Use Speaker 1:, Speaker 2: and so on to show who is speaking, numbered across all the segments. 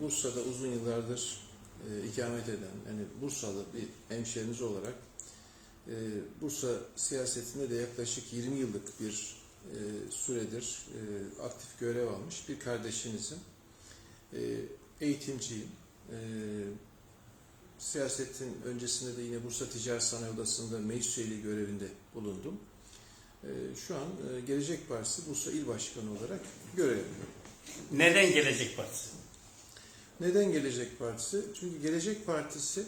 Speaker 1: Bursa'da uzun yıllardır e, ikamet eden, yani Bursalı bir hemşeriniz olarak e, Bursa siyasetinde de yaklaşık 20 yıllık bir e, süredir e, aktif görev almış bir kardeşinizim. E, eğitimciyim. E, siyasetin öncesinde de yine Bursa Ticaret Sanayi Odası'nda meclis üyeliği görevinde bulundum. E, şu an e, Gelecek Partisi Bursa İl Başkanı olarak görev yapıyorum.
Speaker 2: Neden Gelecek Partisi?
Speaker 1: Neden Gelecek Partisi? Çünkü Gelecek Partisi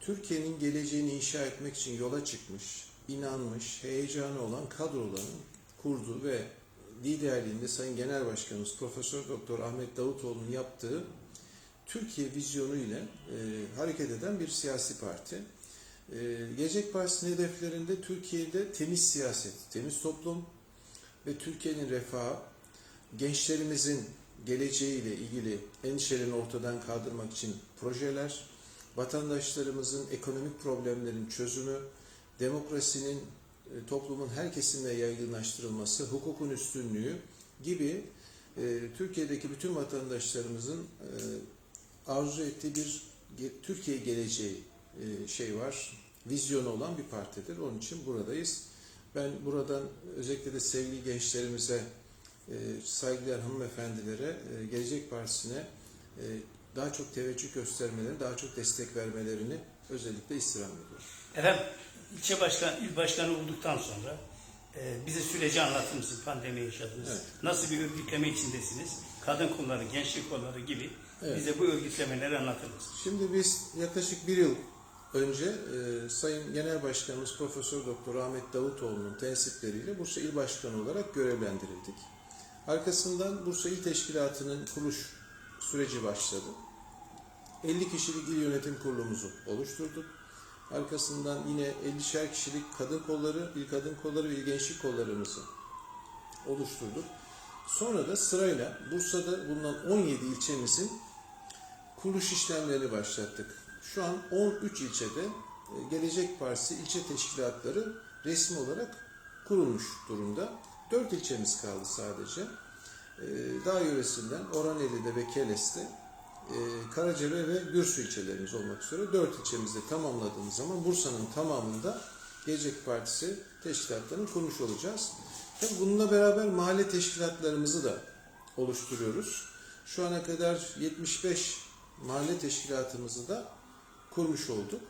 Speaker 1: Türkiye'nin geleceğini inşa etmek için yola çıkmış, inanmış, heyecanı olan kadroların kurduğu ve liderliğinde Sayın Genel Başkanımız Profesör Doktor Ahmet Davutoğlu'nun yaptığı Türkiye vizyonu ile e, hareket eden bir siyasi parti. E, Gelecek Partisi'nin hedeflerinde Türkiye'de temiz siyaset, temiz toplum ve Türkiye'nin refahı, gençlerimizin geleceğiyle ilgili endişelerini ortadan kaldırmak için projeler, vatandaşlarımızın ekonomik problemlerin çözümü, demokrasinin e, toplumun her kesimine yaygınlaştırılması, hukukun üstünlüğü gibi e, Türkiye'deki bütün vatandaşlarımızın e, arzu ettiği bir Türkiye geleceği şey var, vizyonu olan bir partidir. Onun için buradayız. Ben buradan özellikle de sevgili gençlerimize saygıdeğer hanımefendilere e, Gelecek Partisi'ne e, daha çok teveccüh göstermelerini, daha çok destek vermelerini özellikle istirham ediyorum.
Speaker 2: Efendim ilçe başkan, il başkanı olduktan sonra e, bize süreci anlatır mısınız? Pandemi yaşadınız.
Speaker 1: Evet.
Speaker 2: Nasıl bir örgütleme içindesiniz? Kadın kolları, gençlik kolları gibi
Speaker 1: Evet.
Speaker 2: bize bu örgütlemeleri anlatır mısınız?
Speaker 1: Şimdi biz yaklaşık bir yıl önce e, Sayın Genel Başkanımız Profesör Doktor Ahmet Davutoğlu'nun tensipleriyle Bursa İl Başkanı olarak görevlendirildik. Arkasından Bursa İl Teşkilatı'nın kuruluş süreci başladı. 50 kişilik il yönetim kurulumuzu oluşturduk. Arkasından yine 50'şer kişilik kadın kolları, il kadın kolları ve il gençlik kollarımızı oluşturduk. Sonra da sırayla Bursa'da bulunan 17 ilçemizin kuruluş işlemlerini başlattık. Şu an 13 ilçede e, Gelecek Partisi ilçe teşkilatları resmi olarak kurulmuş durumda. 4 ilçemiz kaldı sadece. E, Dağ yöresinden Oraneli'de ve Keles'te, e, Karacabey ve Gürsü ilçelerimiz olmak üzere 4 ilçemizde tamamladığımız zaman Bursa'nın tamamında Gelecek Partisi teşkilatlarını kurmuş olacağız. Tabii bununla beraber mahalle teşkilatlarımızı da oluşturuyoruz. Şu ana kadar 75 mahalle teşkilatımızı da kurmuş olduk.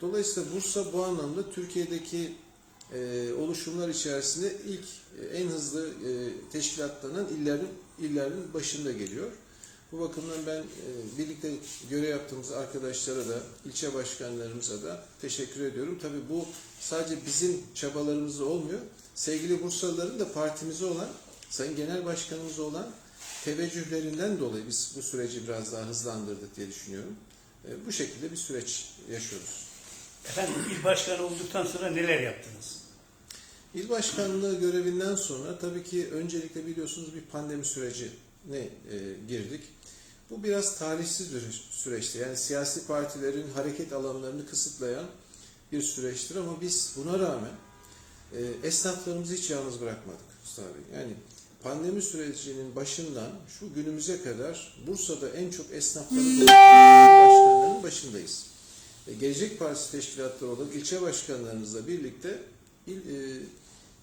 Speaker 1: Dolayısıyla Bursa bu anlamda Türkiye'deki e, oluşumlar içerisinde ilk e, en hızlı e, teşkilatlanan illerin illerin başında geliyor. Bu bakımdan ben e, birlikte görev yaptığımız arkadaşlara da, ilçe başkanlarımıza da teşekkür ediyorum. Tabii bu sadece bizim çabalarımızla olmuyor. Sevgili Bursalıların da partimize olan, Sayın Genel Başkanımız olan teveccühlerinden dolayı biz bu süreci biraz daha hızlandırdık diye düşünüyorum. E, bu şekilde bir süreç yaşıyoruz.
Speaker 2: Efendim il başkanı olduktan sonra neler yaptınız?
Speaker 1: İl başkanlığı görevinden sonra tabii ki öncelikle biliyorsunuz bir pandemi sürecine e, girdik. Bu biraz talihsiz bir süreçti. Yani siyasi partilerin hareket alanlarını kısıtlayan bir süreçtir ama biz buna rağmen e, esnaflarımızı hiç yalnız bırakmadık Mustafa Bey. Yani pandemi sürecinin başından şu günümüze kadar Bursa'da en çok esnafları dolu başkanlarının başındayız. Gelecek Partisi teşkilatları olarak ilçe başkanlarımızla birlikte il, e,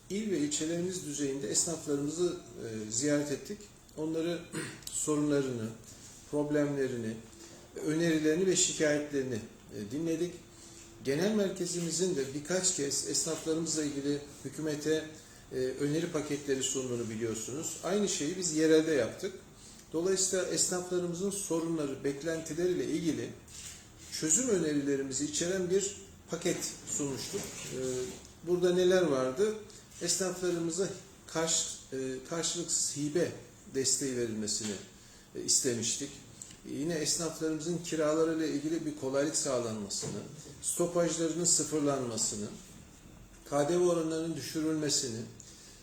Speaker 1: il ve ilçelerimiz düzeyinde esnaflarımızı e, ziyaret ettik. Onları sorunlarını, problemlerini, önerilerini ve şikayetlerini e, dinledik. Genel merkezimizin de birkaç kez esnaflarımızla ilgili hükümete öneri paketleri sunduğunu biliyorsunuz. Aynı şeyi biz yerelde yaptık. Dolayısıyla esnaflarımızın sorunları, beklentileriyle ilgili çözüm önerilerimizi içeren bir paket sunmuştuk. Ee, Burada neler vardı? Esnaflarımıza karşı, e, karşılıksız hibe desteği verilmesini e, istemiştik. Yine esnaflarımızın kiralarıyla ilgili bir kolaylık sağlanmasını, stopajlarının sıfırlanmasını, KDV oranlarının düşürülmesini,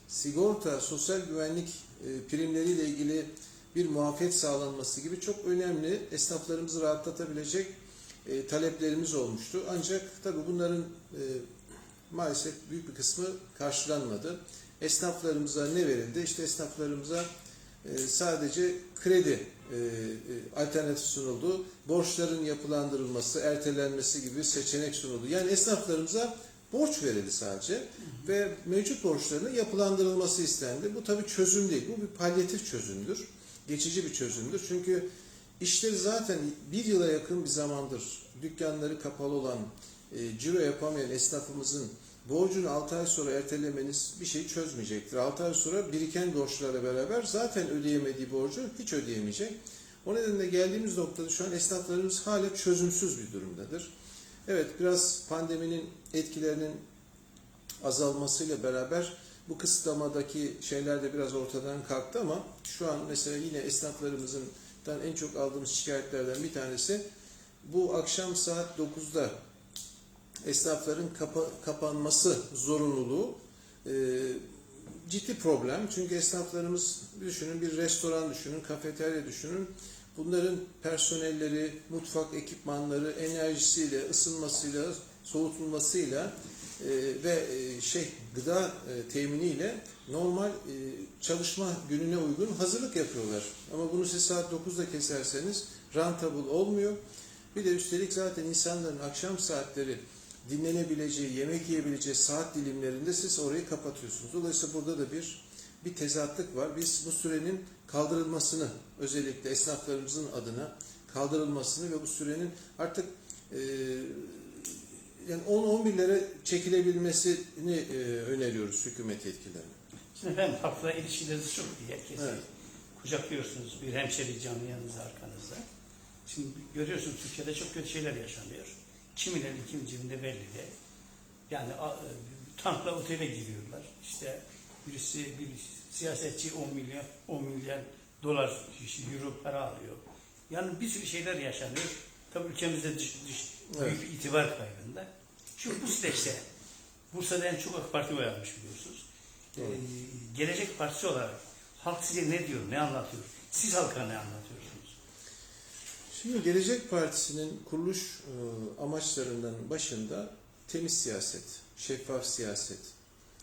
Speaker 1: sigorta, sosyal güvenlik e, primleriyle ilgili bir muafiyet sağlanması gibi çok önemli esnaflarımızı rahatlatabilecek e, taleplerimiz olmuştu. Ancak tabii bunların e, maalesef büyük bir kısmı karşılanmadı. Esnaflarımıza ne verildi? İşte esnaflarımıza e, sadece kredi e, e, alternatif sunuldu. Borçların yapılandırılması, ertelenmesi gibi seçenek sunuldu. Yani esnaflarımıza borç verildi sadece ve mevcut borçlarının yapılandırılması istendi. Bu tabii çözüm değil. Bu bir palyatif çözümdür. Geçici bir çözümdür. Çünkü işleri zaten bir yıla yakın bir zamandır dükkanları kapalı olan, e, ciro yapamayan esnafımızın borcunu 6 ay sonra ertelemeniz bir şey çözmeyecektir. 6 ay sonra biriken borçlarla beraber zaten ödeyemediği borcu hiç ödeyemeyecek. O nedenle geldiğimiz noktada şu an esnaflarımız hala çözümsüz bir durumdadır. Evet biraz pandeminin etkilerinin azalmasıyla beraber bu kısıtlamadaki şeyler de biraz ortadan kalktı ama şu an mesela yine esnaflarımızın en çok aldığımız şikayetlerden bir tanesi bu akşam saat 9'da esnafların kapa- kapanması zorunluluğu e, ciddi problem. Çünkü esnaflarımız düşünün bir restoran düşünün, kafeterya düşünün. Bunların personelleri, mutfak ekipmanları, enerjisiyle, ısınmasıyla, soğutulmasıyla e, ve e, şey gıda e, teminiyle normal e, çalışma gününe uygun hazırlık yapıyorlar. Ama bunu siz saat 9'da keserseniz rentable olmuyor. Bir de üstelik zaten insanların akşam saatleri dinlenebileceği, yemek yiyebileceği saat dilimlerinde siz orayı kapatıyorsunuz. Dolayısıyla burada da bir bir tezatlık var. Biz bu sürenin kaldırılmasını özellikle esnaflarımızın adına kaldırılmasını ve bu sürenin artık e, yani 10-11'lere çekilebilmesini e, öneriyoruz hükümet yetkililerine.
Speaker 2: Şimdi efendim halkla ilişkileriniz çok iyi. Herkesi
Speaker 1: Evet.
Speaker 2: kucaklıyorsunuz. Bir hemşeri canlı yanınızda arkanızda. Şimdi görüyorsunuz Türkiye'de çok kötü şeyler yaşanıyor. Kimin eli kimin cebinde belli değil. Yani a- e, tankla otele giriyorlar. İşte birisi bir siyasetçi 10 milyon 10 milyar dolar euro para alıyor. Yani bir sürü şeyler yaşanıyor. Tabii ülkemizde dış, dış,
Speaker 1: Evet.
Speaker 2: büyük itibar kaybında. Şimdi bu süreçte Bursa'da en çok AK Parti oy almış biliyorsunuz. Ee, Gelecek Partisi olarak halk size ne diyor, ne anlatıyor? Siz halka ne anlatıyorsunuz?
Speaker 1: Şimdi Gelecek Partisi'nin kuruluş e, amaçlarından başında temiz siyaset, şeffaf siyaset,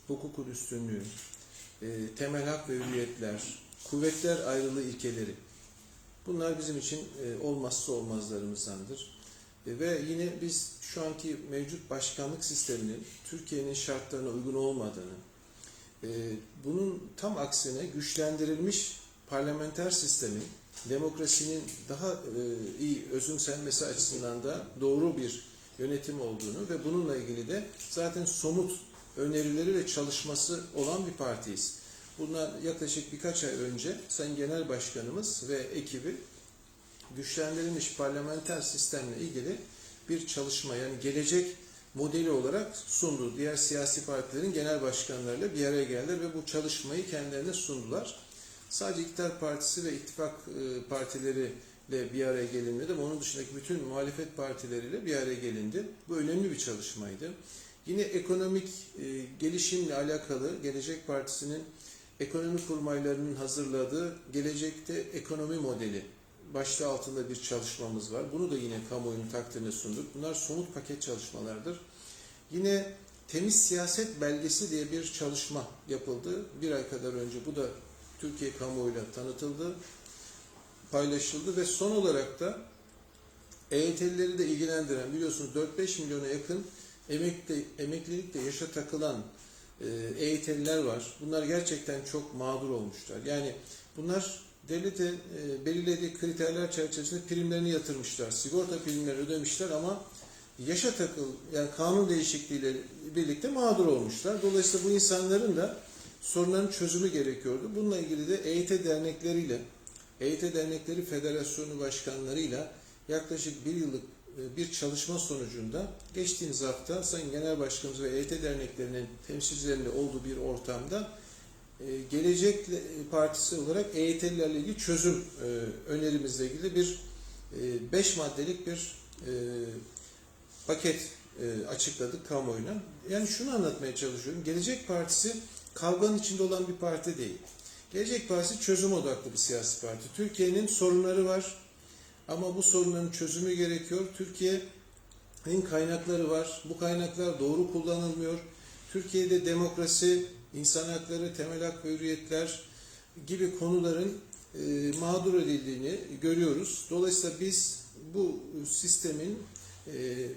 Speaker 1: hukukun üstünlüğü, e, temel hak ve hürriyetler, kuvvetler ayrılığı ilkeleri. Bunlar bizim için e, olmazsa olmazlarımızdandır. E, Ve yine biz şu anki mevcut başkanlık sisteminin Türkiye'nin şartlarına uygun olmadığını, e, bunun tam aksine güçlendirilmiş parlamenter sistemin demokrasinin daha iyi özümsenmesi açısından da doğru bir yönetim olduğunu ve bununla ilgili de zaten somut önerileri ve çalışması olan bir partiyiz. Bundan yaklaşık birkaç ay önce Sayın Genel Başkanımız ve ekibi güçlendirilmiş parlamenter sistemle ilgili bir çalışma yani gelecek modeli olarak sundu. Diğer siyasi partilerin genel başkanlarıyla bir araya geldiler ve bu çalışmayı kendilerine sundular. Sadece İktidar Partisi ve ittifak e, partileriyle bir araya gelinmedi ama onun dışındaki bütün muhalefet partileriyle bir araya gelindi. Bu önemli bir çalışmaydı. Yine ekonomik e, gelişimle alakalı Gelecek Partisi'nin ekonomi kurmaylarının hazırladığı gelecekte ekonomi modeli başlığı altında bir çalışmamız var. Bunu da yine kamuoyunun takdirine sunduk. Bunlar somut paket çalışmalardır. Yine temiz siyaset belgesi diye bir çalışma yapıldı. Bir ay kadar önce bu da Türkiye kamuoyuyla tanıtıldı, paylaşıldı ve son olarak da EYT'lileri de ilgilendiren biliyorsunuz 4-5 milyona yakın emekli, emeklilikte yaşa takılan e, EYT'liler var. Bunlar gerçekten çok mağdur olmuşlar. Yani bunlar devletin e, belirlediği kriterler çerçevesinde primlerini yatırmışlar. Sigorta primleri ödemişler ama yaşa takıl yani kanun değişikliğiyle birlikte mağdur olmuşlar. Dolayısıyla bu insanların da sorunların çözümü gerekiyordu. Bununla ilgili de EYT dernekleriyle, EYT Dernekleri Federasyonu başkanlarıyla yaklaşık bir yıllık bir çalışma sonucunda geçtiğimiz hafta Sayın Genel Başkanımız ve EYT derneklerinin temsilcilerinde olduğu bir ortamda e, Gelecek Partisi olarak EYT'lilerle ilgili çözüm e, önerimizle ilgili bir 5 maddelik bir e, paket e, açıkladık kamuoyuna. Yani şunu anlatmaya çalışıyorum. Gelecek Partisi kavganın içinde olan bir parti değil. Gelecek Partisi çözüm odaklı bir siyasi parti. Türkiye'nin sorunları var ama bu sorunların çözümü gerekiyor. Türkiye'nin kaynakları var. Bu kaynaklar doğru kullanılmıyor. Türkiye'de demokrasi, insan hakları, temel hak ve hürriyetler gibi konuların e, mağdur edildiğini görüyoruz. Dolayısıyla biz bu sistemin e,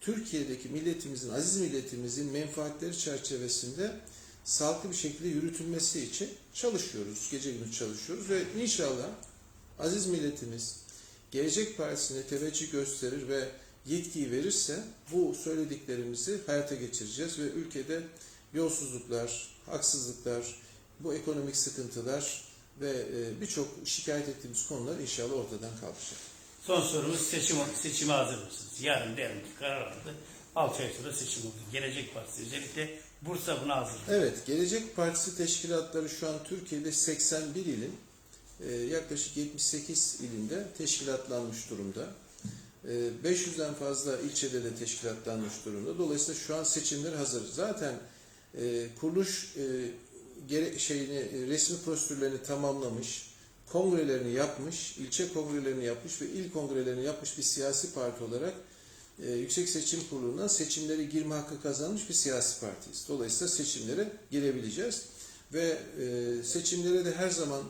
Speaker 1: Türkiye'deki milletimizin, aziz milletimizin menfaatleri çerçevesinde sağlıklı bir şekilde yürütülmesi için çalışıyoruz. Gece gündüz çalışıyoruz ve inşallah aziz milletimiz Gelecek Partisi'ne teveccüh gösterir ve yetkiyi verirse bu söylediklerimizi hayata geçireceğiz ve ülkede yolsuzluklar, haksızlıklar, bu ekonomik sıkıntılar ve e, birçok şikayet ettiğimiz konular inşallah ortadan kalkacak.
Speaker 2: Son sorumuz seçim, seçime hazır mısınız? Yarın diyelim ki karar aldı. 6 ay sonra seçim oldu. Gelecek Partisi özellikle Bursa buna hazır.
Speaker 1: Evet, Gelecek Partisi teşkilatları şu an Türkiye'de 81 ilin yaklaşık 78 ilinde teşkilatlanmış durumda. E, 500'den fazla ilçede de teşkilatlanmış durumda. Dolayısıyla şu an seçimler hazır. Zaten e, kuruluş e, şeyini e, resmi prosedürlerini tamamlamış, kongrelerini yapmış, ilçe kongrelerini yapmış ve il kongrelerini yapmış bir siyasi parti olarak Yüksek Seçim Kurulu'na seçimlere girme hakkı kazanmış bir siyasi partiyiz. Dolayısıyla seçimlere girebileceğiz ve seçimlere de her zaman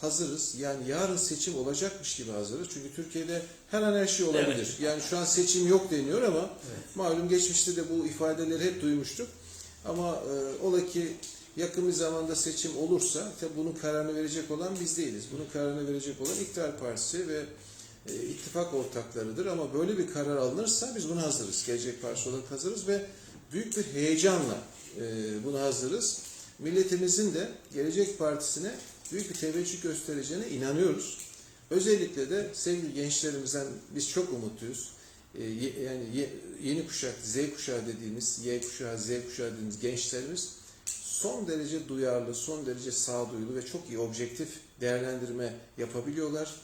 Speaker 1: hazırız. Yani yarın seçim olacakmış gibi hazırız. Çünkü Türkiye'de her an her şey olabilir.
Speaker 2: Evet.
Speaker 1: Yani şu an seçim yok deniyor ama
Speaker 2: Evet.
Speaker 1: malum geçmişte de bu ifadeleri hep duymuştuk. Ama e, ola ki yakın bir zamanda seçim olursa tabi bunun kararını verecek olan biz değiliz. Bunun kararını verecek olan İktidar Partisi ve e, ittifak ortaklarıdır ama böyle bir karar alınırsa biz buna hazırız. Gelecek Partisi olarak hazırız ve büyük bir heyecanla e, buna hazırız. Milletimizin de Gelecek Partisi'ne büyük bir teveccüh göstereceğine inanıyoruz. Özellikle de sevgili gençlerimizden biz çok umutluyuz. E, ye- yani ye- yeni kuşak, Z kuşağı dediğimiz, Y kuşağı, Z kuşağı dediğimiz gençlerimiz son derece duyarlı, son derece sağduyulu ve çok iyi objektif değerlendirme yapabiliyorlar.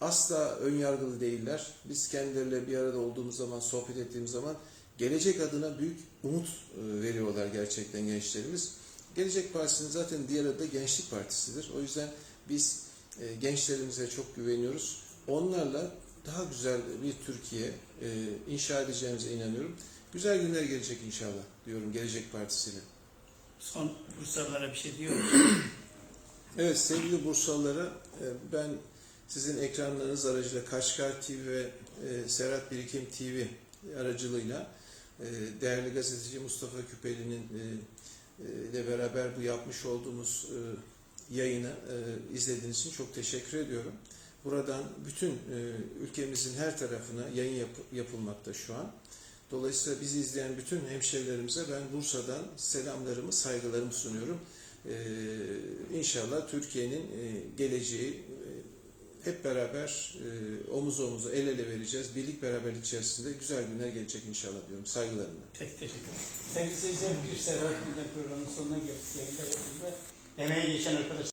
Speaker 1: Asla ön yargılı değiller. Biz kendileriyle bir arada olduğumuz zaman, sohbet ettiğimiz zaman gelecek adına büyük umut e, veriyorlar gerçekten gençlerimiz. Gelecek Partisi'nin zaten diğer adı Gençlik Partisi'dir. O yüzden biz e, gençlerimize çok güveniyoruz. Onlarla daha güzel bir Türkiye e, inşa edeceğimize inanıyorum. Güzel günler gelecek inşallah diyorum Gelecek Partisi'yle.
Speaker 2: Son Bursalılara bir şey diyor?
Speaker 1: Evet sevgili Bursalılara e, ben sizin ekranlarınız aracılığıyla Kaşgar TV ve e, Serhat Birikim TV aracılığıyla e, değerli gazeteci Mustafa Küpeli'nin e, ile beraber bu yapmış olduğumuz e, yayını e, izlediğiniz için çok teşekkür ediyorum. Buradan bütün e, ülkemizin her tarafına yayın yap- yapılmakta şu an. Dolayısıyla bizi izleyen bütün hemşehrilerimize ben Bursa'dan selamlarımı, saygılarımı sunuyorum. Ee, inşallah Türkiye'nin geleceği hep beraber e, omuz omuza el ele vereceğiz. Birlik beraberlik içerisinde güzel günler gelecek inşallah diyorum. Saygılarımla.
Speaker 2: Pek teşekkür ederim. Sevgili seyirciler bir Serhat Gündem programının sonuna geldik. Emeği geçen arkadaşlar